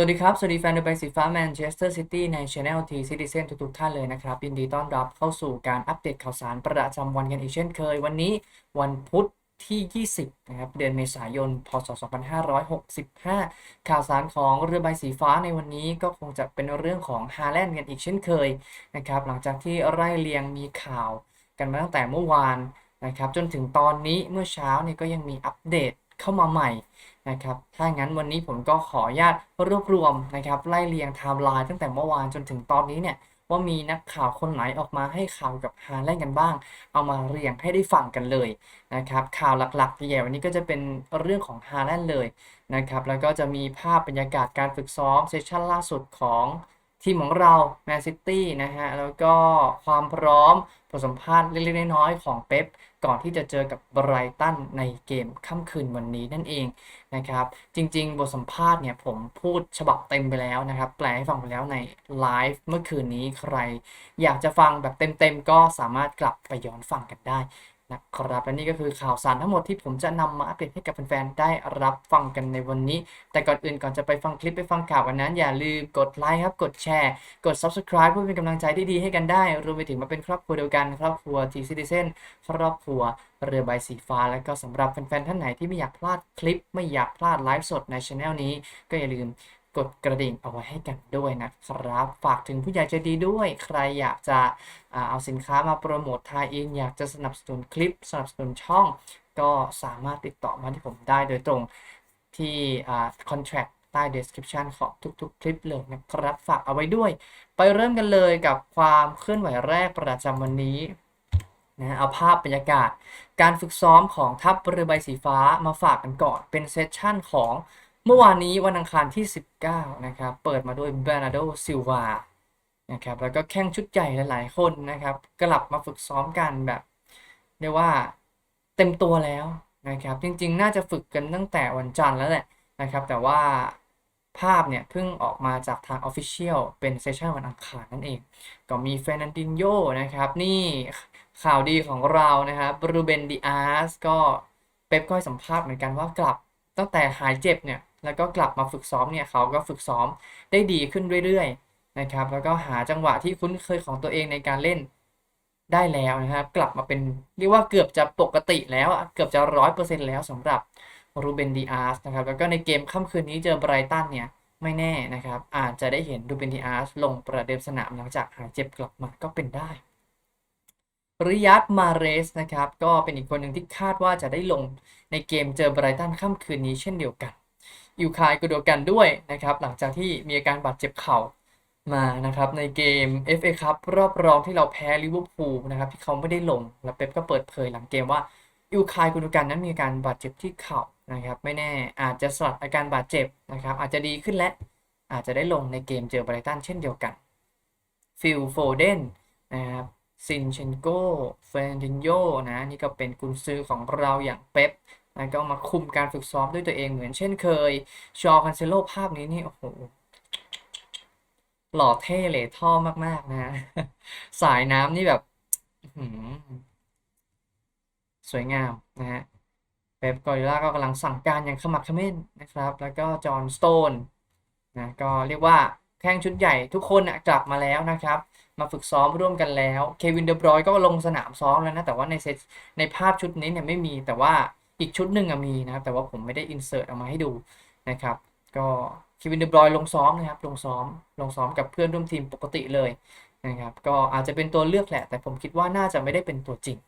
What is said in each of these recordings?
วัสดีครับ สวัสดีแฟนเดอะใบสีฟ้าแมนเชสเตอร์ซิตี้ในช anel T Citizen ทุกๆท่านเลยนะครับ ยินดีต้อนรับเข้าสู่การอัปเดตข่าวสารประจำวันกันอีกเช่นเคย วันนี้วันพุธที่ 20 นะครับ เดือนเมษายน พศ 2565 ข่าวสารของเรือใบสีฟ้าในวันนี้ก็คงจะเป็นเรื่องของฮาแลนด์กันอีกเช่นเคยนะครับ หลังจากที่ไล่เรียงมีข่าวกันมาตั้งแต่เมื่อวานนะครับ จนถึงตอนนี้เมื่อเช้าเนี่ยก็ยังมีอัปเดตเข้ามาใหม่ นะครับ ถ้างั้นวันนี้ผมก็ขออนุญาตรวบรวมนะครับไล่เรียงไทม์ไลน์ตั้งแต่เมื่อวานจนถึงตอนนี้เนี่ยว่ามีนักข่าวคนไหนออกมาให้ข่าวกับฮาแลนกันบ้าง เอามาเรียงให้ได้ฟังกันเลยนะครับ ข่าวหลักๆใหญ่วันนี้ก็จะเป็นเรื่องของฮาแลนเลยนะครับ แล้วก็จะมีภาพบรรยากาศการฝึกซ้อมเซสชั่นล่าสุดของทีมของเราแมนซิตี้นะฮะ แล้วก็ความพร้อม บทสัมภาษณ์เล็กๆน้อยๆของเป๊ปก่อนที่จะเจอกับไบรตันในเกมค่ำคืนวันนี้นั่นเองนะครับ จริงๆ บทสัมภาษณ์เนี่ยผมพูดฉบับเต็มไปแล้วนะครับ แปลให้ฟังไปแล้วในไลฟ์เมื่อคืนนี้ใคร อยากจะฟังแบบเต็มๆ ก็สามารถกลับไปย้อนฟังกันได้ นะครับและนี่ก็คือข่าวสารทั้งหมดที่ผมจะนำมาอัปเดตให้กับแฟนๆได้รับฟังกันในวันนี้ แต่ก่อนอื่นก่อนจะไปฟังคลิปไปฟังข่าววันนั้น อย่าลืมกดไลค์ครับ กดแชร์ กด subscribe เพื่อเป็นกำลังใจที่ดีให้กันได้รวมไปถึงมาเป็นครอบครัวเดียวกัน ครอบครัว T Citizen ครอบครัวเรือใบสีฟ้า และก็สำหรับแฟนๆท่านไหนที่ไม่อยากพลาดคลิป ไม่อยากพลาดไลฟ์สดในช anel นี้ ก็อย่าลืม กดกระดิ่งเอาไว้ให้กันด้วยนะครับ ฝากถึงผู้ใหญ่ใจดีด้วย ใครอยากจะเอาสินค้ามาโปรโมททายอินอยากจะสนับสนุนคลิปสนับสนุนช่อง ก็สามารถติดต่อมาที่ผมได้โดยตรงที่อ่า contract ใต้ description ของทุกๆ คลิปเลยนะครับ ฝากเอาไว้ด้วย ไปเริ่มกันเลยกับความเคลื่อนไหวแรกประจำวันนี้นะเอาภาพบรรยากาศ การฝึกซ้อมของทัพเรือใบสีฟ้ามาฝากกันก่อน เป็นเซสชั่นของ เมื่อวานนี้วันอังคารที่ 19 นะครับ เปิดมาด้วยเบรนาโดซิลวานะครับแล้วก็แข้งชุดใหญ่หลาย ๆ คนนะครับ กลับมาฝึกซ้อมกันแบบเรียกว่าเต็มตัวแล้วนะครับ จริง ๆ น่าจะฝึกกันตั้งแต่วันจันทร์แล้วแหละนะครับ แต่ว่าภาพเนี่ยเพิ่งออกมาจากทาง Official เป็นเซสชั่นวันอังคารนั่นเอง ก็มีเฟรนันดินโยนะครับ นี่ข่าวดีของเรานะครับบรูเบนดิอาสก็เป๊ปก็ให้สัมภาษณ์เหมือนกันว่ากลับตั้งแต่หายเจ็บเนี่ย แล้วก็กลับมาฝึกซ้อมเนี่ยเขาก็ฝึกซ้อมได้ดีขึ้นเรื่อยๆนะครับ แล้วก็หาจังหวะที่คุ้นเคยของตัวเองในการเล่นได้แล้วนะครับ กลับมาเป็นเรียกว่าเกือบจะปกติแล้วเกือบจะร้อยเปอร์เซ็นต์แล้วสำหรับรูเบนดิอาร์สนะครับ แล้วก็ในเกมค่ำคืนนี้เจอไบรตันเนี่ยไม่แน่นะครับ อาจจะได้เห็นรูเบนดิอาร์สลงประเดิมสนามหลังจากหายเจ็บกลับมาก็เป็นได้ริยัตมาเรสนะครับ ก็เป็นอีกคนหนึ่งที่คาดว่าจะได้ลงในเกมเจอไบรตันค่ำคืนนี้เช่นเดียวกัน อิวคายกุโดกันด้วยนะครับหลังจากที่มีอาการบาดเจ็บเข่ามานะครับในเกม FA คัพรอบรองที่เราแพ้ลิเวอร์พูลนะครับที่เขาไม่ได้ลง แล้วเป๊ปก็เปิดเผยหลังเกมว่าอิวคายกุโดกันนั้นมีอาการบาดเจ็บที่เข่านะครับไม่แน่อาจจะสลัดอาการบาดเจ็บนะครับอาจจะดีขึ้นและอาจจะได้ลงในเกมเจอไบรตันเช่นเดียวกันฟิลโฟเดนนะครับซินเชนโกเฟรนดินโยนะนี่ก็เป็นกุนซือของเราอย่างเป๊ป แล้วก็มาคุมการฝึกซ้อมด้วยตัวเองเหมือนเช่นเคย ชอคันเซโลภาพนี้นี่ โอ้โห หล่อเท่เหล่ท่อมาก ๆ นะ สายน้ำนี่แบบสวยงามนะฮะเป๊ปกอริล่าก็กำลังสั่งการอย่างขมักขม้นนะครับ แล้วก็จอห์นสโตนนะก็เรียกว่าแข้งชุดใหญ่ทุกคนกลับมาแล้วนะครับ มาฝึกซ้อมร่วมกันแล้ว เควินเดบรอยก็ลงสนามซ้อมแล้วนะ แต่ว่าในเซตในภาพชุดนี้เนี่ยไม่มีแต่ว่า อีกชุดหนึ่งมีนะครับ แต่ว่าผมไม่ได้อินเสิร์ตเอามาให้ดูนะครับ ก็เควินเดบรอยลงซ้อมนะครับ ลงซ้อม ลงซ้อมกับเพื่อนร่วมทีมปกติเลยนะครับ ก็อาจจะเป็นตัวเลือกแหละ แต่ผมคิดว่าน่าจะไม่ได้เป็นตัวจริง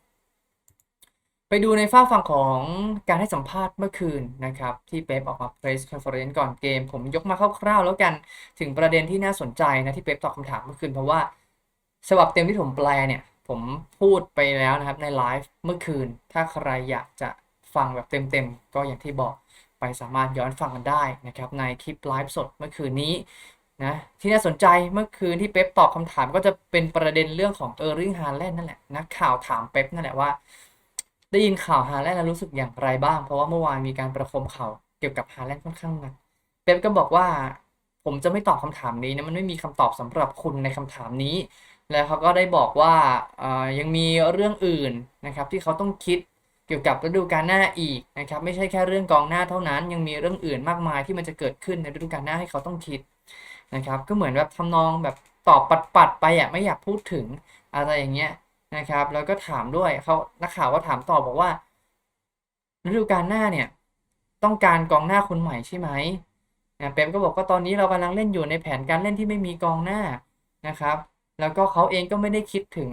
ไปดูในฝ้าฝั่งของการให้สัมภาษณ์เมื่อคืนนะครับ ที่เป๊ปออกมา press conference ก่อนเกม ผมยกมาคร่าวๆแล้วกันถึงประเด็นที่น่าสนใจนะที่เป๊ปตอบคำถามเมื่อคืนเพราะว่าฉบับเต็มที่ผมแปลเนี่ยผมพูดไปแล้วนะครับในไลฟ์เมื่อคืน ถ้าใครอยากจะ ฟังแบบเต็มๆ ก็อย่างที่บอกไปสามารถย้อนฟังกันได้นะครับในคลิปไลฟ์สดเมื่อคืนนี้นะที่น่าสนใจเมื่อคืนที่เป๊ปตอบคำถามก็จะเป็นประเด็นเรื่องของเออร์ลิงฮาแลนด์นั่นแหละนักข่าวถามเป๊ปนั่นแหละว่า ได้ยินข่าวฮาแลนด์แล้วรู้สึกอย่างไรบ้าง เพราะว่าเมื่อวานมีการประคมข่าวเกี่ยวกับฮาแลนด์ค่อนข้างหนักเป๊ปก็บอกว่าผมจะไม่ตอบคำถามนี้นะมันไม่มีคำตอบสำหรับคุณในคำถามนี้ แล้วเขาก็ได้บอกว่ายังมีเรื่องอื่นนะครับที่เขาต้องคิด กี่ยวกับฤดูกาลหน้าอีกนะครับไม่ใช่แค่เรื่องกองหน้าเท่านั้นยังมีเรื่องอื่นมากมายที่มันจะเกิดขึ้นในฤดูกาลหน้าให้เขาต้องคิดนะครับก็เหมือนแบบทำนองแบบตอบปัดๆไปอะไม่อยากพูดถึงอะไรอย่างเงี้ยนะครับ แล้วก็ถามด้วยเขานักข่าวก็ถามตอบบอกว่าฤดูกาลหน้าเนี่ยต้องการกองหน้าคนใหม่ใช่ไหมนะเป๊ปก็บอกว่าตอนนี้เรากำลังเล่นอยู่ในแผนการเล่นที่ไม่มีกองหน้านะครับ แล้วก็เขาเองก็ไม่ได้คิดถึง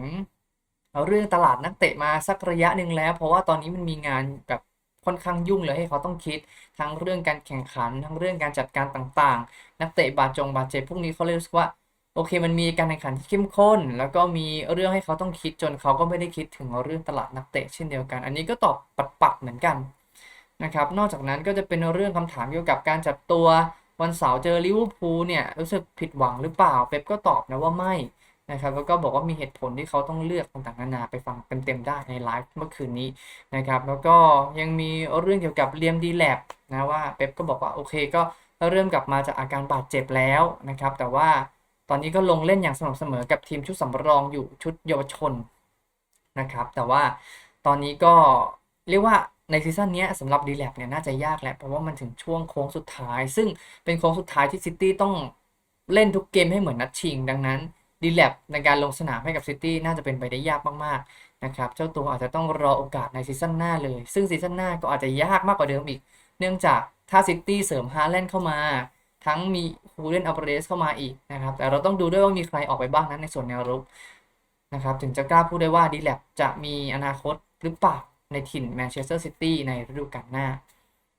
เอาเรื่องตลาดนักเตะมาสักระยะหนึ่งแล้ว เพราะว่าตอนนี้มันมีงานแบบค่อนข้างยุ่งเลยให้เขาต้องคิดทั้งเรื่องการแข่งขัน ทั้งเรื่องการจัดการต่างๆ นักเตะบาดจงบาดเจ็บพวกนี้เขาเลยรู้สึกว่าโอเคมันมีการแข่งขันที่เข้มข้น แล้วก็มีเรื่องให้เขาต้องคิดจนเขาก็ไม่ได้คิดถึงเรื่องตลาดนักเตะเช่นเดียวกัน อันนี้ก็ตอบปัดๆเหมือนกันนะครับนอกจากนั้นก็จะเป็นเรื่องคำถามเกี่ยวกับการจัดตัววันเสาร์เจอลิเวอร์พูลเนี่ยรู้สึกผิดหวังหรือเปล่าเป๊ปก็ตอบนะว่าไม่ นะครับแล้วก็บอกว่ามีเหตุผลที่เขาต้องเลือกต่างๆนานาไปฟังเต็มๆได้ในไลฟ์เมื่อคืนนี้นะครับแล้วก็ยังมีเรื่องเกี่ยวกับเลียมดีแลบนะว่าเป๊ปก็บอกว่าโอเคก็เริ่มกลับมาจากอาการบาดเจ็บแล้วนะครับแต่ว่าตอนนี้ก็ลงเล่นอย่างสม่ำเสมอกับทีมชุดสำรองอยู่ชุดเยาวชนนะครับแต่ว่าตอนนี้ก็เรียกว่าในซีซั่นนี้สำหรับดีแลบเนี่ยน่าจะยากแหละเพราะว่ามันถึงช่วงโค้งสุดท้าย ซึ่งเป็นโค้งสุดท้ายที่ซิตี้ต้องเล่นทุกเกมให้เหมือนนัดชิง ดังนั้น ดีแลบในการลงสนามให้กับซิตี้น่าจะเป็นไปได้ยากมากๆนะครับเจ้าตัวอาจจะต้องรอโอกาสในซีซั่นหน้าเลย ซึ่งซีซั่นหน้าก็อาจจะยากมากกว่าเดิมอีก เนื่องจากถ้าซิตี้เสริมฮาแลนด์เข้ามา ทั้งมีฮูเลนอัลเบรสเข้ามาอีกนะครับแต่เราต้องดูด้วยว่ามีใครออกไปบ้างนั้นในส่วนแนวรุกนะครับถึงจะกล้าพูดได้ว่าดีแลบจะมีอนาคตหรือเปล่าในถิ่นแมนเชสเตอร์ซิตี้ในฤดูกาลหน้า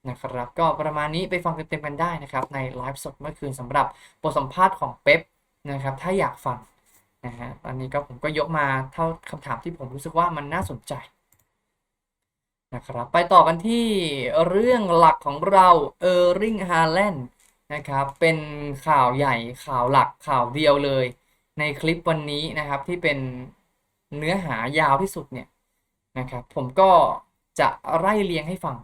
นะครับก็ประมาณนี้ไปฟังเต็มๆกันได้นะครับ ในไลฟ์สดเมื่อคืนสำหรับบทสัมภาษณ์ของเป๊ป นะครับ ถ้าอยากฟังนะฮะตอนนี้ก็ผมก็ยกมาเท่าคำถามที่ผมรู้สึกว่ามันน่าสนใจนะครับไปต่อกันที่เรื่องหลักของเราเออร์ริงฮาแลนด์นะครับเป็นข่าวใหญ่ข่าวหลักข่าวเดียวเลย ในคลิปวันนี้นะครับที่เป็นเนื้อหายาวที่สุดเนี่ยนะครับผมก็จะไล่เรียงให้ฟัง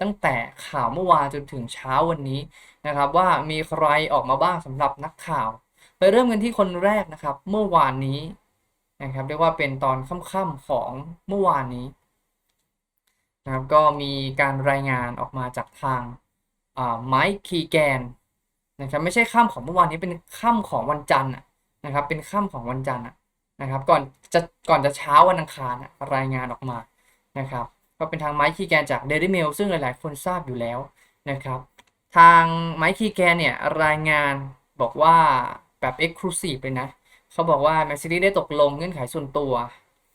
ตั้งแต่ข่าวเมื่อวานจนถึงเช้าวันนี้นะครับว่ามีใครออกมาบ้างสำหรับนักข่าว ไปเริ่มกันที่คนแรกนะครับ เมื่อวานนี้นะครับเรียกว่าเป็นตอนค่ำๆของเมื่อวานนี้นะครับก็มีการรายงานออกมาจากทางไมค์คีแกนนะครับไม่ใช่ค่ำของเมื่อวานนี้เป็นค่ำของวันจันทร์นะครับเป็นค่ำของวันจันทร์นะครับก่อนจะก่อนจะเช้าวันอังคารรายงานออกมานะครับก็เป็นทางไมค์คีแกนจาก Daily Mail ซึ่งหลายๆ คนทราบอยู่แล้วนะครับ ทางไมค์คีแกนเนี่ยรายงานบอกว่า แบบ Exclusive เลยนะ เขาบอกว่าแมนซิตี้ได้ตกลงเงื่อนไขส่วนตัว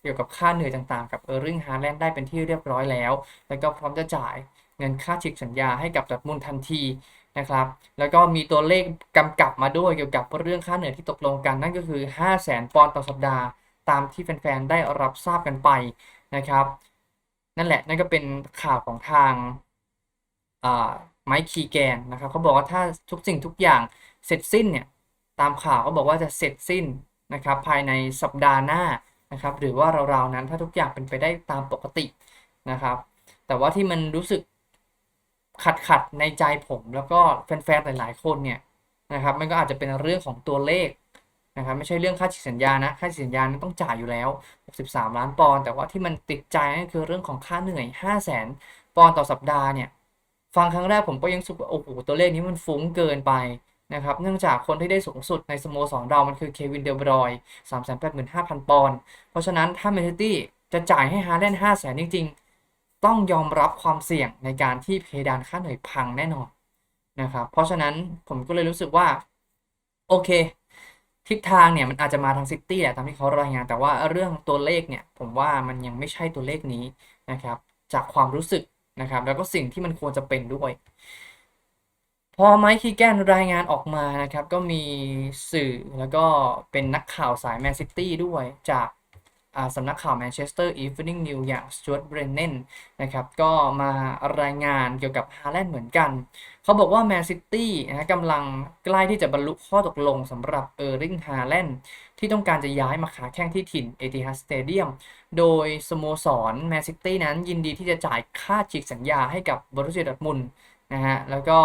เกี่ยวกับค่าเหนื่อยต่างๆ กับเออร์ริงฮาแลนด์ได้เป็นที่เรียบร้อยแล้ว แล้วก็พร้อมจะจ่ายเงินค่าฉีกสัญญาให้กับดอร์ทมุนทันทีนะครับ แล้วก็มีตัวเลขกำกับมาด้วยเกี่ยวกับเรื่องค่าเหนื่อยที่ตกลงกัน นั่นก็คือ 5 0 0แสนปอนด์ต่อสัปดาห์ ตามที่แฟนๆ ได้รับทราบกันไปนะครับ นั่นแหละนั่นก็เป็นข่าวของทางไมค์คีแกนนะครับเขาบอกว่าถ้าทุกสิ่งทุกอย่างเสร็จสิ้นเนี่ย ตามข่าวเขาบอกว่าจะเสร็จสิ้นนะครับภายในสัปดาห์หน้านะครับหรือว่าราวๆนั้นถ้าทุกอย่างเป็นไปได้ตามปกตินะครับ แต่ว่าที่มันรู้สึกขัดขัดในใจผมแล้วก็แฟนๆหลายๆคนเนี่ยนะครับมันก็อาจจะเป็นเรื่องของตัวเลขนะครับไม่ใช่เรื่องค่าฉีกสัญญานะค่าฉีกสัญญานั้นต้องจ่ายอยู่แล้ว 63 ล้านปอนด์แต่ว่าที่มันติดใจนั่นคือเรื่องของค่าเหนื่อย 5 0 0แสนปอนด์ต่อสัปดาห์เนี่ยฟังครั้งแรกผมก็ยังสุกโอ้โหตัวเลขนี้มันฟุ้งเกินไป นะครับเนื่องจากคนที่ได้สูงสุดในสโมสรเรามันคือเควินเดลบรอย385,000ปอนด์เพราะฉะนั้นถ้าแมนซิตี้จะจ่ายให้ฮาร์เดน5 0 0แสนจริง ๆ ต้องยอมรับความเสี่ยงในการที่เพดานค่าเหนื่อยพังแน่นอนนะครับเพราะฉะนั้นผมก็เลยรู้สึกว่า โอเค ทิศทางเนี่ยมันอาจจะมาทางซิตี้แหละตามที่เขารายงาน แต่ว่าเรื่องตัวเลขเนี่ย ผมว่ามันยังไม่ใช่ตัวเลขนี้นะครับ จากความรู้สึกนะครับ แล้วก็สิ่งที่มันควรจะเป็นด้วย พอไมค์คีแกนรายงานออกมานะครับ ก็มีสื่อแล้วก็เป็นนักข่าวสายแมนซิตี้ด้วยจากสำนักข่าว Manchester Evening News อย่าง Stuart Brennan นะครับก็มารายงานเกี่ยวกับฮาแลนด์เหมือนกัน เขาบอกว่าแมนซิตี้นะกำลังใกล้ที่จะบรรลุข้อตกลงสำหรับเออร์ริงฮาแลนด์ที่ต้องการจะย้ายมาขาแข้งที่ถิ่นเอติฮัดสเตเดียมโดยสโมสรแมนซิตี้นั้นยินดีที่จะจ่ายค่าฉีกสัญญาให้กับบรูเซียดอร์มุนนะฮะแล้วก็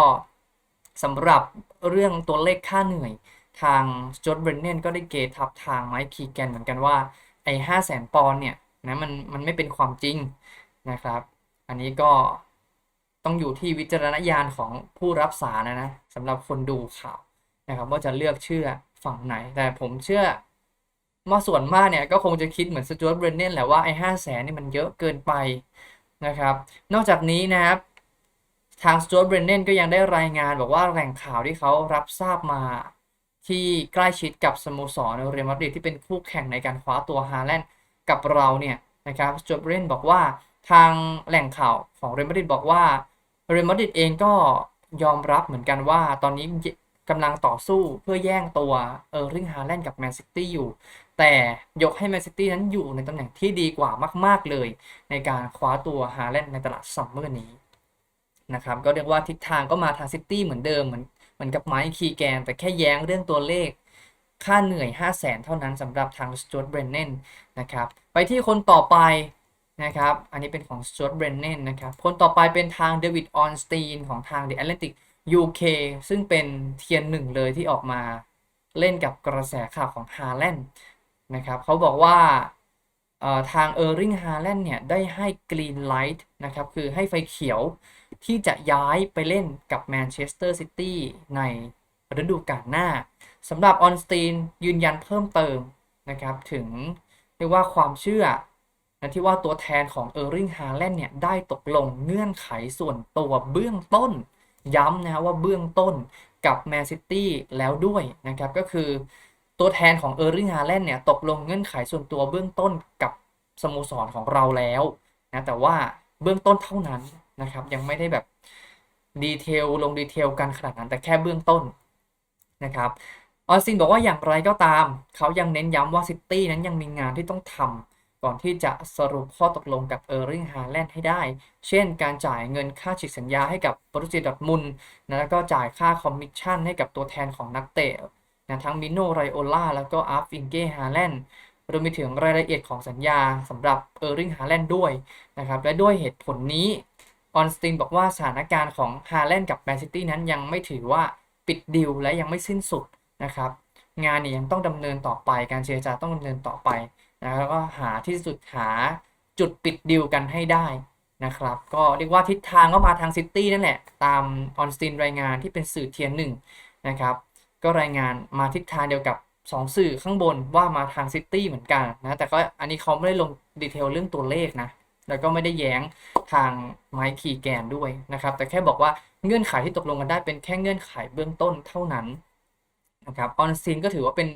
สำหรับเรื่องตัวเลขค่าเหนื่อย ทางจอร์ดเบรนเนนก็ได้เกทับทางไมค์คีแกนเหมือนกันว่าไอ้ห้าแสนปอนเนี่ยนะมันมันไม่เป็นความจริงนะครับ อันนี้ก็ต้องอยู่ที่วิจารณญาณของผู้รับสารนะนะสำหรับคนดูข่าวนะครับว่าจะเลือกเชื่อฝั่งไหน แต่ผมเชื่อว่าส่วนมากเนี่ยก็คงจะคิดเหมือนสจวตเบรนเนนแหละว่าไอ้ห้าแสนนี่มันเยอะเกินไปนะครับ นอกจากนี้นะครับ ทางสจวตเบรนเนนก็ยังได้รายงานบอกว่าแหล่งข่าวที่เขารับทราบมา ที่ใกล้ชิดกับสโมสรเรอัลมาดริดที่เป็นคู่แข่งในการคว้าตัวฮาแลนด์กับเราเนี่ยนะครับสจวตเบรนบอกว่าทางแหล่งข่าวของเรอัลมาดริดบอกว่าเรอัลมาดริดเองก็ยอมรับเหมือนกันว่าตอนนี้กำลังต่อสู้เพื่อแย่งตัวเออร์ลิงฮาแลนด์กับแมนซิตี้อยู่ แต่ยกให้แมนซิตี้นั้นอยู่ในตำแหน่งที่ดีกว่ามาก ๆเลย ในการคว้าตัวฮาแลนด์ในตลาดซัมเมอร์นี้ นะครับก็เรียกว่าทิศทางก็มาทางซิตี้เหมือนเดิมเหมือนเหมือนกับไมค์คีแกน แต่แค่แย้งเรื่องตัวเลข ค่าเหนื่อย 5 0 0แสนเท่านั้นสำหรับทางสจวตเบรนเนนนะครับไปที่คนต่อไปนะครับอันนี้เป็นของสจวตเบรนเนนนะครับคนต่อไปเป็นทางเดวิดออนสตีนของทาง The Atlantic UK ซึ่งเป็นเทียนหนึ่งเลยที่ออกมาเล่นกับกระแสข่าวของฮาแลนด์นะครับเขาบอกว่าทางเออร์ริงฮาแลนด์เนี่ยได้ให้กรีนไลท์นะครับคือให้ไฟเขียว ที่จะย้ายไปเล่นกับแมนเชสเตอร์ซิตี้ในฤดูกาลหน้าสำหรับออนสตีนยืนยันเพิ่มเติมนะครับถึงเรียกว่าความเชื่อนะที่ว่าตัวแทนของเออร์ริงฮาแลนด์เนี่ยได้ตกลงเงื่อนไขส่วนตัวเบื้องต้น ย้ำนะว่าเบื้องต้นกับแมนซิตี้แล้วด้วยนะครับก็คือตัวแทนของเออร์ริงฮาแลนด์เนี่ยตกลงเงื่อนไขส่วนตัวเบื้องต้นกับสโมสรของเราแล้วนะแต่ว่าเบื้องต้นเท่านั้น นะครับ ยังไม่ได้แบบดีเทลลงดีเทลกันขนาดนั้นแต่แค่เบื้องต้นนะครับออสซินบอกว่าอย่างไรก็ตาม เขายังเน้นย้ำว่าซิตี้นั้นยังมีงานที่ต้องทำก่อนที่จะสรุปข้อตกลงกับเออร์ริงฮาแลนด์ให้ได้ เช่นการจ่ายเงินค่าฉีกสัญญาให้กับบรูซีดอทมุนนะแล้วก็จ่ายค่าคอมมิชชั่นให้กับตัวแทนของนักเตะนะทั้งมิโนไรโอล่าแล้วก็อาร์ฟิงเก้ฮาแลนด์รวมไปถึงรายละเอียดของสัญญาสำหรับเออร์ริงฮาแลนด์ด้วยนะครับและด้วยเหตุผลนี้ ออนสตินบอกว่าสถานการณ์ของฮาแลนด์กับแมนซิตี้นั้นยังไม่ถือว่าปิดดิวและยังไม่สิ้นสุดนะครับ งานนี้ยังต้องดำเนินต่อไปการเจรจาต้องดำเนินต่อไปนะแล้วก็หาที่สุดหาจุดปิดดิวกันให้ได้นะครับ ก็เรียกว่าทิศทางก็มาทางซิตี้นั่นแหละ ตามออนสตินรายงานที่เป็นสื่อเทียนหนึ่งนะครับก็รายงานมาทิศทางเดียวกับ2สื่อข้างบนว่ามาทางซิตี้เหมือนกันนะแต่ก็อันนี้เขาไม่ได้ลงดีเทลเรื่องตัวเลขนะ แล้วก็ไม่ได้แย้งทางไมค์คีแกนด้วยนะครับ แต่แค่บอกว่าเงื่อนไขที่ตกลงกันได้เป็นแค่เงื่อนไขเบื้องต้นเท่านั้นนะครับออนซีนก็ถือว่าเป็น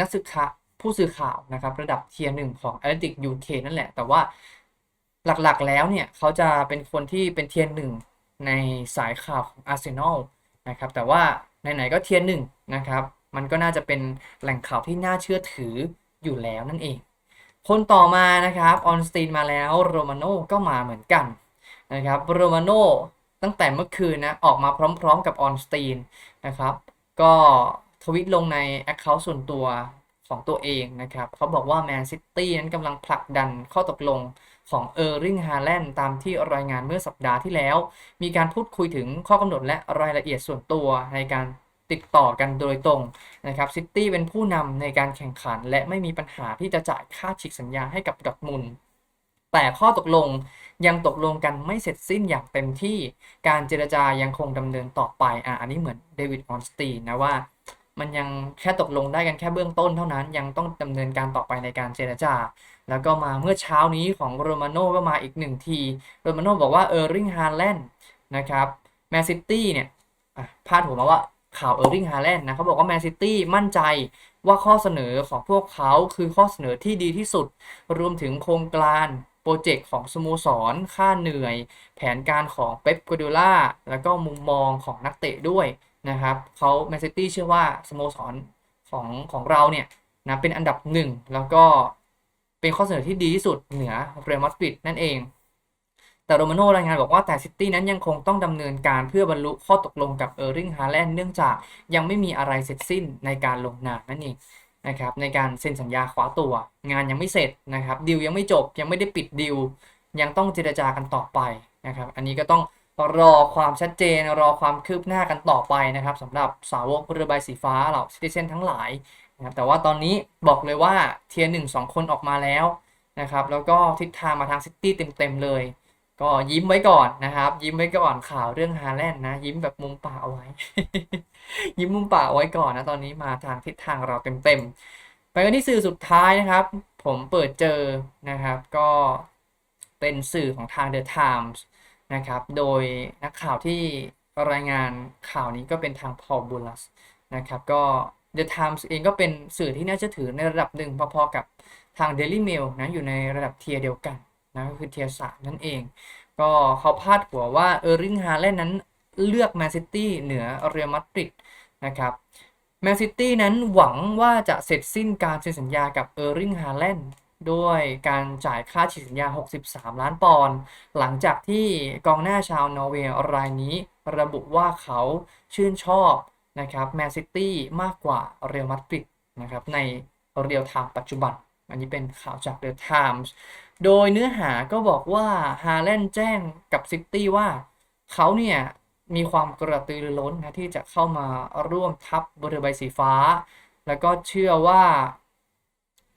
นักศึกษาผู้สื่อข่าวนะครับ ระดับเทียร์หนึ่งของ Atlantic UK นั่นแหละ แต่ว่าหลักๆแล้วเนี่ยเขาจะเป็นคนที่เป็นเทียร์หนึ่งในสายข่าวของอาร์เซนอลนะครับ แต่ว่าไหนๆก็เทียร์หนึ่งนะครับ มันก็น่าจะเป็นแหล่งข่าวที่น่าเชื่อถืออยู่แล้วนั่นเอง คนต่อมานะครับออนสตีนมาแล้วโรมาโน่ก็มาเหมือนกันนะครับโรมาโน่ตั้งแต่เมื่อคืนนะออกมาพร้อมๆกับออนสตีนนะครับ ก็ทวิตลงใน Account ส่วนตัวของตัวเองนะครับเขาบอกว่าแมนซิตี้นั้นกำลังผลักดันข้อตกลงของเออร์ริงฮาแลนด์ตามที่รายงานเมื่อสัปดาห์ที่แล้ว มีการพูดคุยถึงข้อกำหนดและรายละเอียดส่วนตัวในการ ติดต่อกันโดยตรงนะครับซิตี้เป็นผู้นำในการแข่งขัน และไม่มีปัญหาที่จะจ่ายค่าฉีกสัญญาให้กับดอทมุลแต่ข้อตกลงยังตกลงกันไม่เสร็จสิ้นอย่างเต็มที่การเจรจายังคงดำเนินต่อไปอะอันนี้เหมือนเดวิดออนสตีนนะว่ามันยังแค่ตกลงได้กันแค่เบื้องต้นเท่านั้นยังต้องดำเนินการต่อไปในการเจรจา แล้วก็มาเมื่อเช้านี้ของโรมาโน่ก็มาอีกหนึ่งที โรมาโน่บอกว่าเออร์ริงฮาร์แลนด์นะครับแมนซิตี้เนี่ยพาดหัวมาว่า ข่าวเออร์ริงฮาแลนด์นะเขาบอกว่าแมนซิตี้มั่นใจว่าข้อเสนอของพวกเขาคือข้อเสนอที่ดีที่สุด รวมถึงโครงการโปรเจกต์ของสโมสร ค่าเหนื่อย แผนการของเป๊ปกัวดิล่าแล้วก็มุมมองของนักเตะด้วยนะครับเขาแมนซิตี้เชื่อว่าสโมสรของของเราเนี่ยนะเป็นอันดับหนึ่งแล้วก็เป็นข้อเสนอที่ดีที่สุดเหนือเรอัลมาดริดนั่นเอง แต่โรมาโน่รายงานบอกว่าแต่ซิตี้นั้นยังคงต้องดำเนินการเพื่อบรรลุข้อตกลงกับเออร์ริงฮาแลนด์เนื่องจากยังไม่มีอะไรเสร็จสิ้นในการลงนามนั่นเองนะครับในการเซ็นสัญญาคว้าตัว งานยังไม่เสร็จนะครับดิวยังไม่จบยังไม่ได้ปิดดิวยังต้องเจรจากันต่อไปนะครับอันนี้ก็ต้องรอความชัดเจนรอความคืบหน้ากันต่อไปนะครับสำหรับสาวกเรือใบสีฟ้าเหล่าซิติเซนทั้งหลายนะครับแต่ว่าตอนนี้บอกเลยว่าเทียร์หนึ่งสองคนออกมาแล้วนะครับแล้วก็ทิศทางมาทางซิตี้เต็มๆเลย ก็ยิ้มไว้ก่อนนะครับ ยิ้มไว้ก่อนข่าวเรื่องฮาแลนด์นะ ยิ้มแบบมุมปากเอาไว้ ยิ้มมุมปากเอาไว้ก่อนนะ ตอนนี้มาทางทิศทางเราเต็มๆ ไปกันที่สื่อสุดท้ายนะครับ ผมเปิดเจอนะครับ ก็เป็นสื่อของทาง The Times นะครับ โดยนักข่าวที่รายงานข่าวนี้ก็เป็นทางพอลบูลัสนะครับ ก็ The Times เองก็เป็นสื่อที่น่าเชื่อถือในระดับหนึ่งพอๆกับทาง Daily Mail นะอยู่ในระดับเทียร์เดียวกัน นะก็คือเทียสามนั่นเอง ก็เขาพาดหัวว่าเออร์ลิงฮาแลนด์นั้นเลือกแมนซิตี้เหนือเรอัลมาดริดนะครับแมนซิตี้นั้นหวังว่าจะเสร็จสิ้นการเซ็นสัญญากับเออร์ลิงฮาแลนด์ด้วยการจ่ายค่าฉีกสัญญา 63 ล้านปอนด์หลังจากที่กองหน้าชาวนอร์เวย์รายนี้ระบุว่าเขาชื่นชอบนะครับแมนซิตี้มากกว่าเรอัลมาดริดนะครับในเรียลไทม์ปัจจุบัน อันนี้เป็นข่าวจากเดอะไทมส์ โดยเนื้อหาก็บอกว่าฮาแลนด์แจ้งกับซิตี้ว่าเขาเนี่ยมีความกระตือรือร้นนะที่จะเข้ามาร่วมทัพบริใบสีฟ้า แล้วก็เชื่อว่า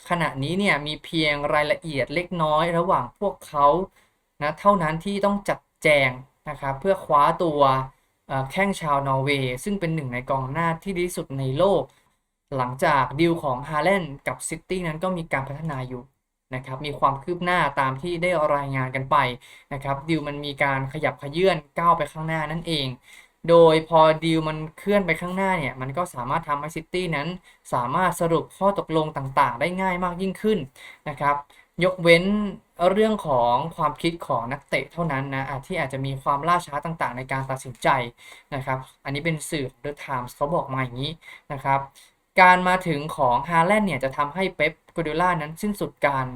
ขณะนี้เนี่ยมีเพียงรายละเอียดเล็กน้อยระหว่างพวกเขานะเท่านั้นที่ต้องจัดแจงนะครับเพื่อคว้าตัวแข้งชาวนอร์เวย์ซึ่งเป็นหนึ่งในกองหน้าที่ดีที่สุดในโลก หลังจากดีลของฮาแลนด์กับซิตี้นั้นก็มีการพัฒนาอยู่ นะครับมีความคืบหน้าตามที่ได้รายงานกันไปนะครับดีลมันมีการขยับขยื่นก้าวไปข้างหน้านั่นเอง โดยพอดีลมันเคลื่อนไปข้างหน้าเนี่ยมันก็สามารถทำให้ซิตี้นั้น สามารถสรุปข้อตกลงต่างๆ ได้ง่ายมากยิ่งขึ้นนะครับยกเว้นเรื่องของความคิดของนักเตะเท่านั้นนะที่อาจจะมีความล่าช้าต่างๆ ในการตัดสินใจนะครับ อันนี้เป็นสื่อ The Times เขาบอกมาอย่างนี้นะครับ การมาถึงของฮาแลนด์เนี่ยจะทำให้เป๊ปกูดิล่านั้นสิ้นสุดการ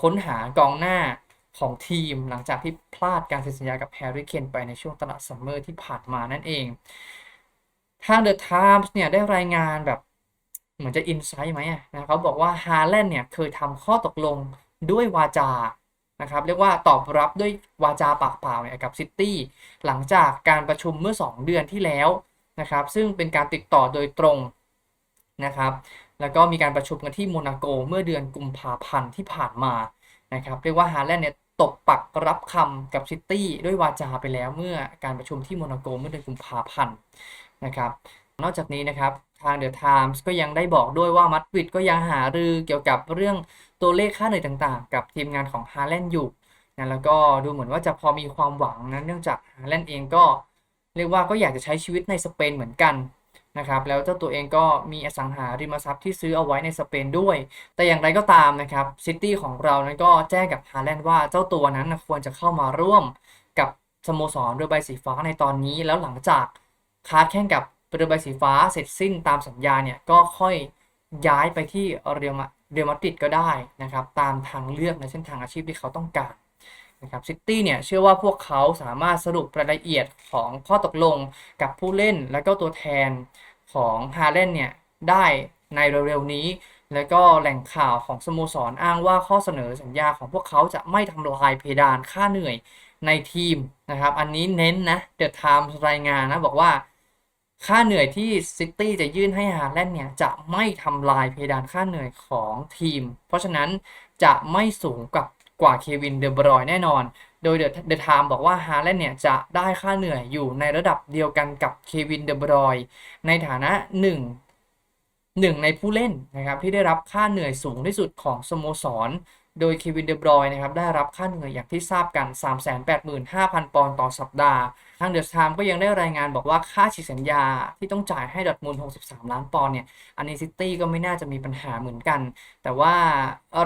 ค้นหากองหน้าของทีมหลังจากที่พลาดการเซ็นสัญญากับแฮร์รี่เคนไปในช่วงตลาดซัมเมอร์ที่ผ่านมานั่นเอง ทางเดอะไทมส์เนี่ยได้รายงานแบบเหมือนจะอินไซต์ไหมนะเขาบอกว่าฮาแลนด์เนี่ยเคยทำข้อตกลงด้วยวาจานะครับเรียกว่าตอบรับด้วยวาจาปากเปล่าเนี่ยกับซิตี้หลังจากการประชุมเมื่อ 2 เดือนที่แล้วนะครับซึ่งเป็นการติดต่อโดยตรง นะครับ แล้วก็มีการประชุมกันที่โมนาโกเมื่อเดือนกุมภาพันธ์ที่ผ่านมานะครับเรียกว่าฮาแลนด์เนี่ยตกปักรับคำกับซิตี้ด้วยวาจาไปแล้วเมื่อการประชุมที่โมนาโกเมื่อเดือนกุมภาพันธ์นะครับนอกจากนี้นะครับทางเดอะไทมส์ก็ยังได้บอกด้วยว่ามัดวิดก็ยังหารือเกี่ยวกับเรื่องตัวเลขค่าเหนื่อยต่างๆ กับทีมงานของฮาแลนด์อยู่นะแล้วก็ดูเหมือนว่าจะพอมีความหวังนะเนื่องจากฮาแลนด์เองก็เรียกว่าก็อยากจะใช้ชีวิตในสเปนเหมือนกัน นะครับแล้วเจ้าตัวเองก็มีอสังหาริมทรัพย์ที่ซื้อเอาไว้ในสเปนด้วย แต่อย่างไรก็ตามนะครับซิตี้ของเรานั้นก็แจ้งกับฮาแลนด์ว่าเจ้าตัวนั้นควรจะเข้ามาร่วมกับสโมสรเรือใบสีฟ้าในตอนนี้ แล้วหลังจากค้าแข่งกับเรือใบสีฟ้าเสร็จสิ้นตามสัญญาเนี่ยก็ค่อยย้ายไปที่เรียมาเรียลมาดริดก็ได้นะครับตามทางเลือกในเส้นทางอาชีพที่เขาต้องการ นะครับซิตี้เนี่ยเชื่อว่าพวกเขาสามารถสรุปรายละเอียดของข้อตกลงกับผู้เล่นและก็ตัวแทนของฮาเลนเนี่ยได้ในเร็วๆนี้ แล้วก็แหล่งข่าวของสโมสรอ้างว่าข้อเสนอสัญญาของพวกเขาจะไม่ทำลายเพดานค่าเหนื่อยในทีมนะครับ อันนี้เน้นนะเดอะไทม์รายงานนะ บอกว่าค่าเหนื่อยที่ซิตี้จะยื่นให้ฮาแลนด์เนี่ย จะไม่ทำลายเพดานค่าเหนื่อยของทีม เพราะฉะนั้นจะไม่สูงกับ กว่าเควินเดอบรอยแน่นอน โดยเดอะไทม์บอกว่าฮาแลนเนี่ยจะได้ค่าเหนื่อยอยู่ในระดับเดียวกันกับเควินเดอบรอยในฐานะหนึ่งหนึ่งในผู้เล่นนะครับที่ได้รับค่าเหนื่อยสูงที่สุดของสโมสร โดยเควินเดอบรอยนะครับได้รับค่าเหนื่อยอย่างที่ทราบกัน 385,000 ปอนด์ต่อสัปดาห์ ทางเดอะไทม์ก็ยังได้รายงานบอกว่าค่าฉีกสัญญาที่ต้องจ่ายให้ดอทมูล 63 ล้านปอนด์เนี่ย อันนี้ซิตี้ก็ไม่น่าจะมีปัญหาเหมือนกัน แต่ว่า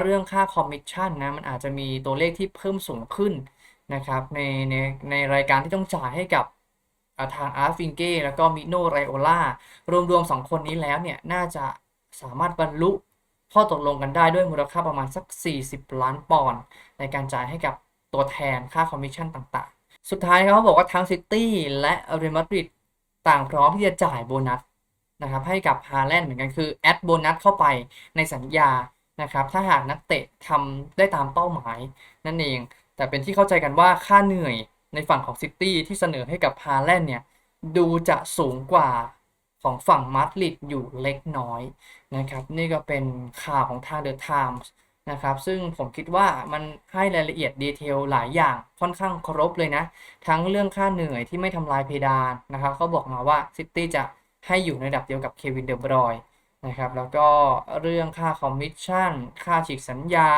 เรื่องค่าคอมมิชชั่นนะมันอาจจะมีตัวเลขที่เพิ่มสูงขึ้นนะครับในในในรายการที่ต้องจ่ายให้กับทางอาร์ฟิงเก้แล้วก็มิโนไรโอล่ารวมๆ 2 คนนี้แล้วเนี่ยน่าจะสามารถบรรลุ ข้อตกลงกันได้ด้วยมูลค่าประมาณสัก 40 ล้านปอนด์ในการจ่ายให้กับตัวแทนค่าคอมมิชชั่นต่างๆ สุดท้ายเขาบอกว่าทั้งซิตี้และเรอัลมาดริดต่างพร้อมที่จะจ่ายโบนัสนะครับให้กับฮาแลนด์เหมือนกันคือแอดโบนัสเข้าไปในสัญญานะครับถ้าหากนักเตะทำได้ตามเป้าหมายนั่นเอง แต่เป็นที่เข้าใจกันว่าค่าเหนื่อยในฝั่งของซิตี้ที่เสนอให้กับฮาแลนด์เนี่ยดูจะสูงกว่า ของฝั่งมาดริดอยู่เล็กน้อยนะครับ นี่ก็เป็นข่าวของทางเดอะไทมส์นะครับซึ่งผมคิดว่ามันให้รายละเอียดดีเทลหลายอย่างค่อนข้างครบเลยนะ ทั้งเรื่องค่าเหนื่อยที่ไม่ทำลายเพดานนะครับเขาบอกมาว่าซิตี้จะให้อยู่ในระดับเดียวกับเควินเดอบรอยนะครับแล้วก็เรื่องค่าคอมมิชชั่น ค่าฉีกสัญญา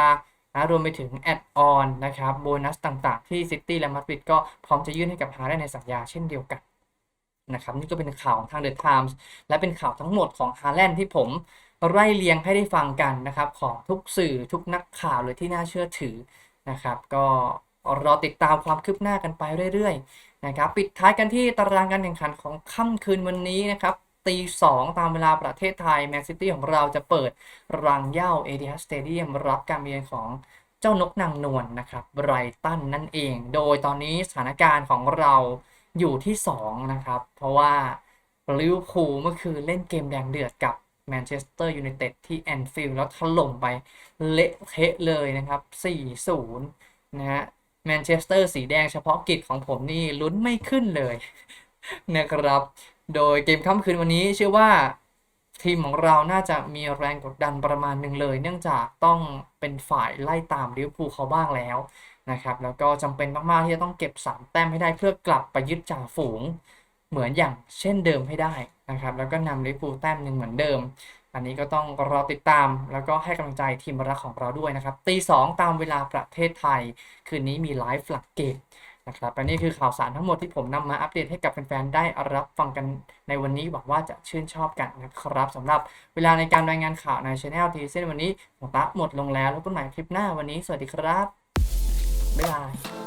นะรวมไปถึงแอดออนนะครับโบนัสต่างๆ ที่ซิตี้และมาดริดก็พร้อมจะยื่นให้กับฮาได้ในสัญญาเช่นเดียวกัน นะครับนี่ก็เป็นข่าวของทางเดอะไทมส์และเป็นข่าวทั้งหมดของฮาแลนด์ที่ผมไล่เรียงให้ได้ฟังกันนะครับของทุกสื่อทุกนักข่าวเลยที่น่าเชื่อถือนะครับ ก็รอติดตามความคืบหน้ากันไปเรื่อยๆนะครับปิดท้ายกันที่ตารางการแข่งขันของค่ำคืนวันนี้นะครับตีสองตามเวลาประเทศไทยแมนซิตี้ของเราจะเปิดรังเย้าเอ i ิฮัสสเตเดียมรับการเยือนของเจ้านกนางนวลนะครับไบรตันนั่นเอง โดยตอนนี้สถานการณ์ของเรา อยู่ที่ 2 นะครับ เพราะว่าลิเวอร์พูลเมื่อคืนเล่นเกมแดงเดือดกับแมนเชสเตอร์ยูไนเต็ดที่แอนฟิลด์แล้วถล่มไปเละเทะเลยนะครับ 4-0 นะฮะแมนเชสเตอร์สีแดงเฉพาะกิจของผมนี่ลุ้นไม่ขึ้นเลยนะครับ โดยเกมค่ำคืนวันนี้เชื่อว่า ทีมของเราน่าจะมีแรงกดดันประมาณหนึ่งเลย เนื่องจากต้องเป็นฝ่ายไล่ตามลิเวอร์พูลเขาบ้างแล้วนะครับแล้วก็จำเป็นมาก ๆ ที่จะต้องเก็บ 3 แต้มให้ได้เพื่อกลับไปยึดจ่าฝูงเหมือนอย่างเช่นเดิมให้ได้นะครับแล้วก็นำลิเวอร์พูลแต้มหนึ่งเหมือนเดิม อันนี้ก็ต้องรอติดตามแล้วก็ให้กำลังใจทีมรักของเราด้วยนะครับตีสองตามเวลาประเทศไทย คืนนี้มีไลฟ์หลักเกม นะครับและนี่คือข่าวสารทั้งหมดที่ผมนำมาอัปเดตให้กับแฟนๆ ได้รับฟังกันในวันนี้หวังว่าจะชื่นชอบกันนะครับสำหรับเวลาในการรายงานข่าวในช anel ทีเส้นวันนี้ผมดละหมดลงแล้วแล้วพบกันใหม่คลิปหน้าวันนี้สวัสดีครับบ๊ายบาย